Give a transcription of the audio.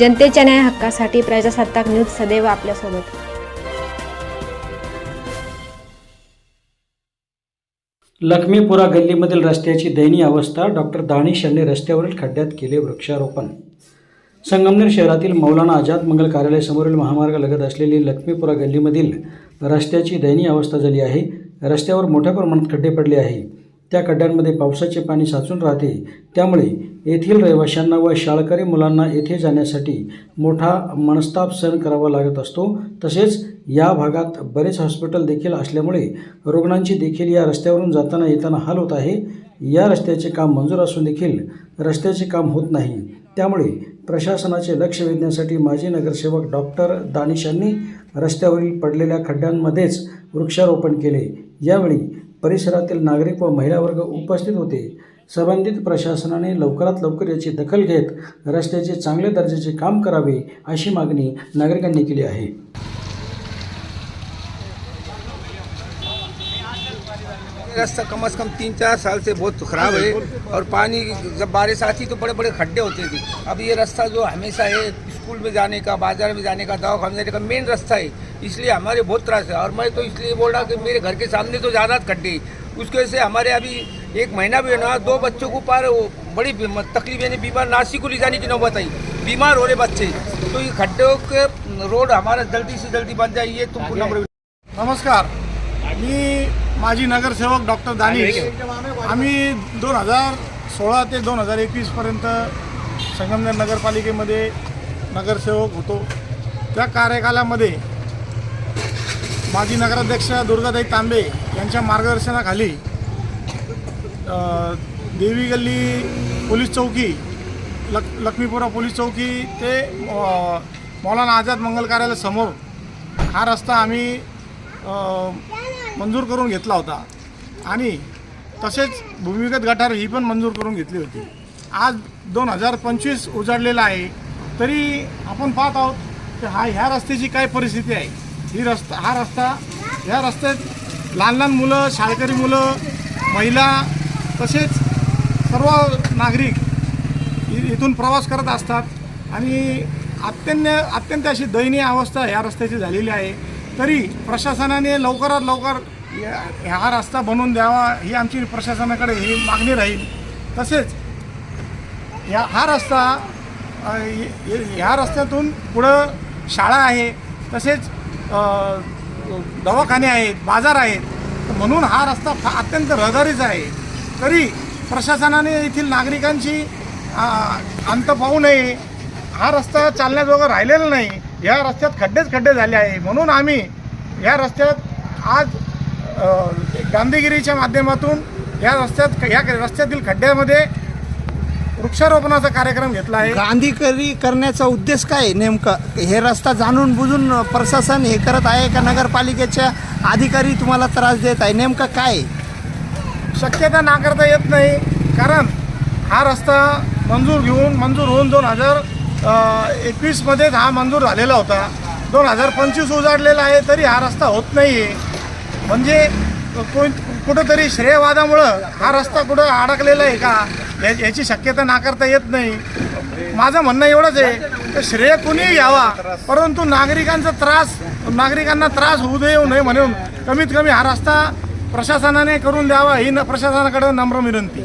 जनतेच्या न्याय हक्कासाठी प्रजासत्ताक न्यूज सदैव आपल्यासोबत. लक्ष्मीपुरा गल्लीमधील रस्त्याची दयनीय अवस्था डॉक्टर दानिश यांनी रस्त्यावरील खड्ड्यात केले वृक्षारोपण. संगमनेर शहरातील मौलाना आझाद मंगल कार्यालयासमोरील महामार्गालगत असलेली लक्ष्मीपुरा गल्लीमधील रस्त्याची दयनीय अवस्था झाली आहे. रस्त्यावर मोठ्या प्रमाणात खड्डे पडले आहे. त्या खड्ड्यांमध्ये पावसाचे पाणी साचून राहते. त्यामुळे येथील रहिवाशांना व शाळकरी मुलांना येथे जाण्यासाठी मोठा मनस्ताप सहन करावा लागत असतो. तसेच या भागात बरेच हॉस्पिटल देखील असल्यामुळे रुग्णांची देखील या रस्त्यावरून जाताना येताना हाल होत आहे. या रस्त्याचे काम मंजूर असून देखील रस्त्याचे काम होत नाही. त्यामुळे प्रशासनाचे लक्ष वेधण्यासाठी माजी नगरसेवक डॉक्टर दानिश यांनी रस्त्यावरील पडलेल्या खड्ड्यांमध्येच वृक्षारोपण केले. यावेळी परिसरातील नागरिक व महिला वर्ग उपस्थित होते. संबंधित प्रशासनाने लवकरात लवकर याची दखल घेत रस्त्याचे चांगल्या दर्जाचे काम करावे अशी मागणी नागरिकांनी केली आहे. रास्ता कम से कम तीन चार साल से बहुत खराब है। और पानी जब बारिश आती तो बड़े बड़े खड्डे होते थे। अब ये रास्ता जो हमेशा है स्कूल में जाने का बाज़ार में जाने का दवा खाने का मेन रास्ता है। इसलिए हमारे बहुत त्रास है। और मैं तो इसलिए बोल रहा कि मेरे घर के सामने तो ज़्यादा खड्डे। उसकी वजह से हमारे अभी एक महीना भी होना दो बच्चों को पार वो बड़ी तकलीफ़ यानी बीमार नासिक को ले जाने की नौबत आई। बीमार हो रहे बच्चे। तो ये खड्डों के रोड हमारा जल्दी से जल्दी बन जाए ये तुमको नंबर नमस्कार। मी माजी नगरसेवक डॉक्टर दानिश. आम्ही दोन हजार सोळा ते दोन हजार एकवीसपर्यंत संगमनेर नगरपालिकेमध्ये नगरसेवक होतो. त्या कार्यकालामध्ये माजी नगराध्यक्ष दुर्गाताई तांबे यांच्या मार्गदर्शनाखाली देवी गल्ली पोलीस चौकी लक लक्ष्मीपुरा पोलीस चौकी ते मौलाना आझाद मंगल कार्यालयासमोर हा रस्ता आम्ही मंजूर करून घेतला होता. आणि तसेच भूमिगत गटार ही पण मंजूर करून घेतली होती. आज दोन हजार पंचवीस उजाडलेला आहे. तरी आपण पाहत आहोत की हा ह्या रस्त्याची काय परिस्थिती आहे? ही रस्ता हा रस्ता ह्या रस्त्यात लहान लहान मुलं शाळकरी मुलं महिला तसेच सर्व नागरिक इ- इथून प्रवास करत असतात. आणि अत्यंत अत्यंत अशी दयनीय अवस्था ह्या रस्त्याची झालेली आहे. तरी प्रशासनाने लवकरात लवकर या- हा रस्ता बनवून द्यावा ही आमची प्रशासनाकडे ही मागणी राहील. तसेच या हा रस्ता ह्या रस्त्यातून पुढं शाळा आहे तसेच दवाखाने आहेत बाजार आहेत. तर म्हणून हा रस्ता फा अत्यंत रहदारीचा आहे. तरी प्रशासनाने येथील नागरिकांची अंत पाहू नये. हा रस्ता चालण्याजोगा राहिलेला नाही. या रस्त्यात खड्डेच खड्डे झाले आहे. म्हणून आम्ही या रस्त्यात आज गांधीगिरीच्या माध्यमातून या रस्त्यात या रस्त्यातील खड्ड्यामध्ये वृक्षारोपणाचा कार्यक्रम घेतला आहे. गांधीकरी करण्याचा उद्देश काय नेमकं? हे रस्ता जाणून बुजून प्रशासन हे करत आहे का नगरपालिकेच्या अधिकारी तुम्हाला त्रास देत आहे? नेमकं काय? शक्यता नाकारता येत नाही. कारण हा रस्ता मंजूर घेऊन मंजूर होऊन दोन हजार एकवीसमध्येच हा मंजूर झालेला होता. दोन हजार पंचवीस उजाडलेला आहे तरी हा रस्ता होत नाही आहे म्हणजे कोण कुठंतरी श्रेयवादामुळं हा रस्ता कुठं अडकलेला आहे का? या याची शक्यता नाकारता येत नाही. माझं म्हणणं एवढंच आहे की श्रेय कुणीही घ्यावा परंतु नागरिकांचा त्रास नागरिकांना त्रास होऊ देऊ नये म्हणून कमीत कमी हा रस्ता प्रशासनाने करून द्यावा ही न प्रशासनाकडे नम्र विनंती.